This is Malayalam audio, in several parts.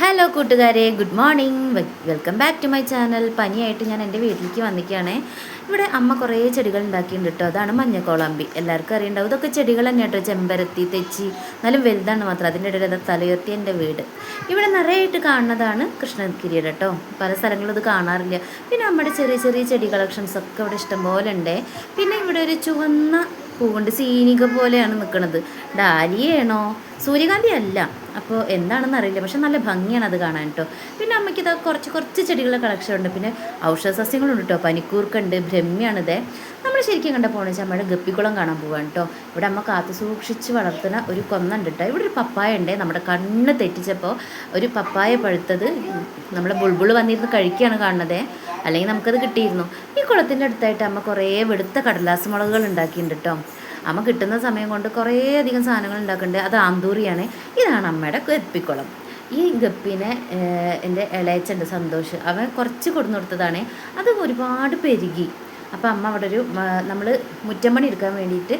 ഹലോ കൂട്ടുകാരെ. Good morning welcome back to my channel പനിയായിട്ട് ഞാൻ എന്റെ വീട്ടിലേക്ക് വന്നിക്കുകയാണ് ഇവിടെ അമ്മ കുറേ ചെടികൾ ഉണ്ടാക്കിയിട്ടുണ്ട് കേട്ടോ അതാണ് മഞ്ഞക്കോളാമ്പി. എല്ലാവർക്കും അറിയണ്ടാവും. ഇതൊക്കെ ചെടികൾ തന്നെ കേട്ടോ ചെമ്പരത്തി തെച്ചി എന്നാലും വലുതാണ് മാത്രം. അതിന്റെ ഇടയിൽ അത് തലയുർത്തി എന്റെ വീട്. ഇവിടെ നിറയായിട്ട് കാണുന്നതാണ് കൃഷ്ണഗിരിയുടെ കേട്ടോ പല സ്ഥലങ്ങളും ഇത് കാണാറില്ല. പിന്നെ നമ്മുടെ ചെറിയ ചെറിയ ചെടി കളക്ഷൻസ് ഒക്കെ ഇവിടെ ഇഷ്ടംപോലെ ഉണ്ട്. പിന്നെ ഇവിടെ ഒരു ചുവന്ന പൂവുണ്ട്. സീനിക പോലെയാണ് നിൽക്കുന്നത് ഡാലിയാണോ? സൂര്യകാന്തി അല്ല. അപ്പോൾ എന്താണെന്ന് അറിയില്ല. പക്ഷെ നല്ല ഭംഗിയാണ് അത് കാണാൻ കേട്ടോ പിന്നെ അമ്മയ്ക്ക് ഇതാ കുറച്ച് കുറച്ച് ചെടികളുടെ കളക്ഷൻ ഉണ്ട്. പിന്നെ ഔഷധ സസ്യങ്ങളുണ്ട് കേട്ടോ പനിക്കൂർക്കുണ്ട് ബ്രഹ്മിയാണിത് നമ്മൾ ശരിക്കും കണ്ട പോകണമെന്ന് വെച്ചാൽ അമ്മയുടെ ഗപ്പിക്കുളം കാണാൻ പോവാണ് കേട്ടോ ഇവിടെ അമ്മ കാത്തു സൂക്ഷിച്ച് വളർത്തുന്ന ഒരു കൊന്നുണ്ട് കേട്ടോ ഇവിടെ ഒരു പപ്പായ ഉണ്ട്. നമ്മുടെ കണ്ണ് തെറ്റിച്ചപ്പോൾ ഒരു പപ്പായ പഴുത്തത് നമ്മുടെ ബുൾബുൾ വന്നിരുന്ന് കഴിക്കുകയാണ് കാണുന്നത്. അല്ലെങ്കിൽ നമുക്കത് കിട്ടിയിരുന്നു. കുളത്തിന്റെ അടുത്തായിട്ട് അമ്മ കുറേ വെടുത്ത കടലാസ് മുളകുകൾ ഉണ്ടാക്കിയിട്ടുണ്ട് കേട്ടോ. അമ്മ കിട്ടുന്ന സമയം കൊണ്ട് കുറേ അധികം സാധനങ്ങൾ ഉണ്ടാക്കുന്നുണ്ട്. അത് ആന്തൂറിയാണ്. ഇതാണ് അമ്മയുടെ ഗപ്പിക്കുളം. ഈ ഗപ്പിനെ എന്റെ ഇളയച്ചുണ്ട് സന്തോഷ്. അവൻ കുറച്ച് കൊടുന്നു കൊടുത്തതാണ്. അത് ഒരുപാട് പെരുകി. അപ്പോൾ അമ്മ അവിടെ ഒരു നമ്മൾ മുറ്റമണി എടുക്കാൻ വേണ്ടിയിട്ട്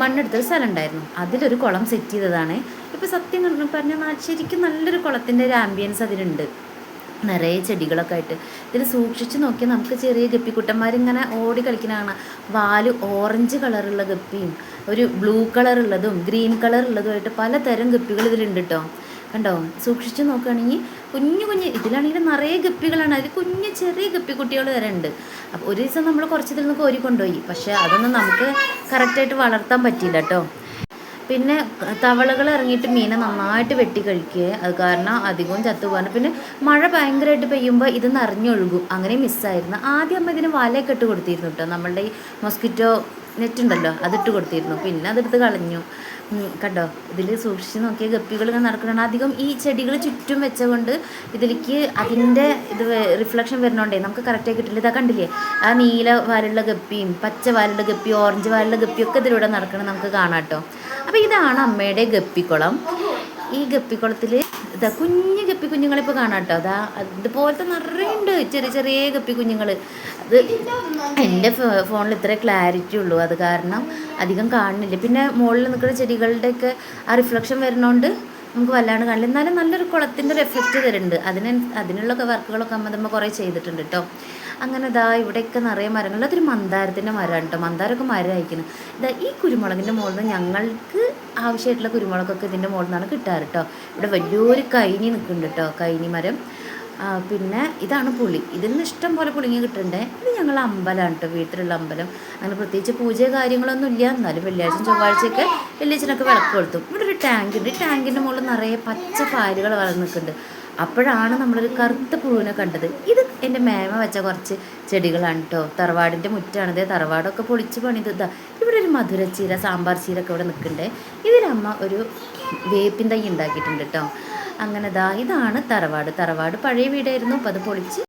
മണ്ണെടുത്തൊരു സ്ഥലം ഉണ്ടായിരുന്നു അതിലൊരു കുളം സെറ്റ് ചെയ്തതാണ്. ഇപ്പോൾ സത്യം പറഞ്ഞാൽ ശരിക്കും നല്ലൊരു കുളത്തിന്റെ ഒരു ആംബിയൻസ് അതിലുണ്ട്. നിറയെ ചെടികളൊക്കെ ആയിട്ട്. ഇതിൽ സൂക്ഷിച്ച് നോക്കിയാൽ നമുക്ക് ചെറിയ ഗപ്പിക്കുട്ടന്മാരിങ്ങനെ ഓടി കളിക്കുന്നതാണ് വാൽ ഓറഞ്ച് കളറുള്ള ഗപ്പിയും ഒരു ബ്ലൂ കളറുള്ളതും ഗ്രീൻ കളറുള്ളതുമായിട്ട് പലതരം ഗപ്പികൾ ഇതിലുണ്ട് കേട്ടോ കണ്ടോ? സൂക്ഷിച്ച് നോക്കുകയാണെങ്കിൽ കുഞ്ഞു കുഞ്ഞ് ഇതിലാണെങ്കിൽ നിറയെ ഗപ്പികളാണ്. അതിൽ കുഞ്ഞു ചെറിയ ഗപ്പിക്കുട്ടികൾ വരെ ഉണ്ട്. അപ്പോൾ ഒരു ദിവസം നമ്മൾ കുറച്ച് ഇതിൽ നിന്ന് കോരി കൊണ്ടുപോയി. പക്ഷേ അതൊന്നും നമുക്ക് കറക്റ്റായിട്ട് വളർത്താൻ പറ്റിയില്ല കേട്ടോ പിന്നെ തവളകൾ ഇറങ്ങിയിട്ട് മീനെ നന്നായിട്ട് വെട്ടി കഴിക്കുക അത് കാരണം അധികവും ചത്തുപോകാണ് പിന്നെ മഴ ഭയങ്കരമായിട്ട് പെയ്യുമ്പോൾ ഇത് നിറഞ്ഞൊഴുകും. അങ്ങനെ മിസ്സായിരുന്നു. ആദ്യം അമ്മ ഇതിന് വലയൊക്കെ ഇട്ട് കൊടുത്തിരുന്നു കേട്ടോ നമ്മളുടെ ഈ മൊസ്കിറ്റോ നെറ്റ് ഉണ്ടല്ലോ അതിട്ട് കൊടുത്തിരുന്നു. പിന്നെ അതെടുത്ത് കളഞ്ഞു. കണ്ടോ? ഇതിൽ സൂക്ഷിച്ച് നോക്കിയ ഗപ്പികൾ ഇങ്ങനെ നടക്കണം അധികം ഈ ചെടികൾ ചുറ്റും വെച്ചുകൊണ്ട് ഇതിലേക്ക് അതിന്റെ ഇത് റിഫ്ലക്ഷൻ വരുന്നോണ്ടേ നമുക്ക് കറക്റ്റായി കിട്ടില്ല. ഇതാ കണ്ടില്ലേ? ആ നീല വാലുള്ള ഗപ്പിയും പച്ച വാലുള്ള ഗപ്പിയും ഓറഞ്ച് വാലുള്ള ഗപ്പിയും ഒക്കെ ഇതിലൂടെ നടക്കണം നമുക്ക് കാണാം കേട്ടോ അപ്പോൾ ഇതാണ് അമ്മയുടെ ഗപ്പിക്കുളം. ഈ ഗപ്പിക്കുളത്തിൽ ഇതാ കുഞ്ഞു ഗപ്പി കുഞ്ഞുങ്ങളിപ്പോൾ കാണാം കേട്ടോ. അതാ അതുപോലത്തെ നിറയുണ്ട് ചെറിയ ചെറിയ ഗപ്പി കുഞ്ഞുങ്ങൾ അത് എന്റെ ഫോണിൽ ഇത്ര ക്ലാരിറ്റി ഉള്ളൂ. അത് കാരണം അധികം കാണുന്നില്ല. പിന്നെ മുകളിൽ നിൽക്കുന്ന ചെടികളുടെയൊക്കെ ആ റിഫ്ലക്ഷൻ വരുന്നതുകൊണ്ട് നമുക്ക് വല്ലാണ്ട് കാണില്ല. എന്നാലും നല്ലൊരു കുളത്തിന്റെ ഒരു എഫക്റ്റ് തരുന്നുണ്ട്. അതിന് അതിനുള്ള വർക്കുകളൊക്കെ അമ്മ നമ്മൾ കുറേ ചെയ്തിട്ടുണ്ട് കേട്ടോ അങ്ങനെ ഇതാ ഇവിടെയൊക്കെ നിറയെ മരങ്ങൾ. അതൊരു മന്ദാരത്തിന്റെ മരമാണ് കേട്ടോ മന്ദാരമൊക്കെ മരം അയക്കുന്നത് ഇതാ ഈ കുരുമുളകിന്റെ മുകളിൽ നിന്ന് ഞങ്ങൾക്ക് ആവശ്യമായിട്ടുള്ള കുരുമുളകൊക്കെ ഇതിന്റെ മുകളിൽ നിന്നാണ് കിട്ടാറ് കേട്ടോ ഇവിടെ വലിയൊരു കൈനി നിൽക്കുന്നുണ്ട് കേട്ടോ കൈനി മരം. പിന്നെ ഇതാണ് പുളി. ഇതിൽ ഇഷ്ടം പോലെ പുളിങ്ങി കിട്ടുന്നുണ്ട് ഇത് ഞങ്ങൾ അമ്പലമാണ് കേട്ടോ വീട്ടിലുള്ള അമ്പലം. അങ്ങനെ പ്രത്യേകിച്ച് പൂജ കാര്യങ്ങളൊന്നും ഇല്ല. എന്നാലും വെള്ളിയാഴ്ച ചൊവ്വാഴ്ചയൊക്കെ വെള്ളിയാഴ്ചനൊക്കെ വിളക്ക് കൊളുത്തും. ഇവിടെ ഒരു ടാങ്കുണ്ട്. ഈ ടാങ്കിന്റെ മുകളിൽ നിറയെ പച്ച പായലുകൾ വളർന്നു നിൽക്കുന്നുണ്ട്. അപ്പോഴാണ് നമ്മളൊരു കറുത്ത പുഴുവിനെ കണ്ടത്. ഇത് എന്റെ മേമ വെച്ച കുറച്ച് ചെടികളാണ് കേട്ടോ തറവാടിന്റെ മുറ്റാണിത് തറവാടൊക്കെ പൊളിച്ച് പണിത് ഇതാ. ഇവിടെ ഒരു മധുരച്ചീര സാമ്പാർ ചീര ഒക്കെ ഇവിടെ നിൽക്കുന്നുണ്ട്. ഇതിലമ്മ ഒരു വേപ്പിൻ തൈ ഉണ്ടാക്കിയിട്ടുണ്ട് കേട്ടോ അങ്ങനെ ദാ ഇതാണ് തറവാട്. തറവാട് പഴയ വീടായിരുന്നു. അപ്പോൾ അത് പൊളിച്ച്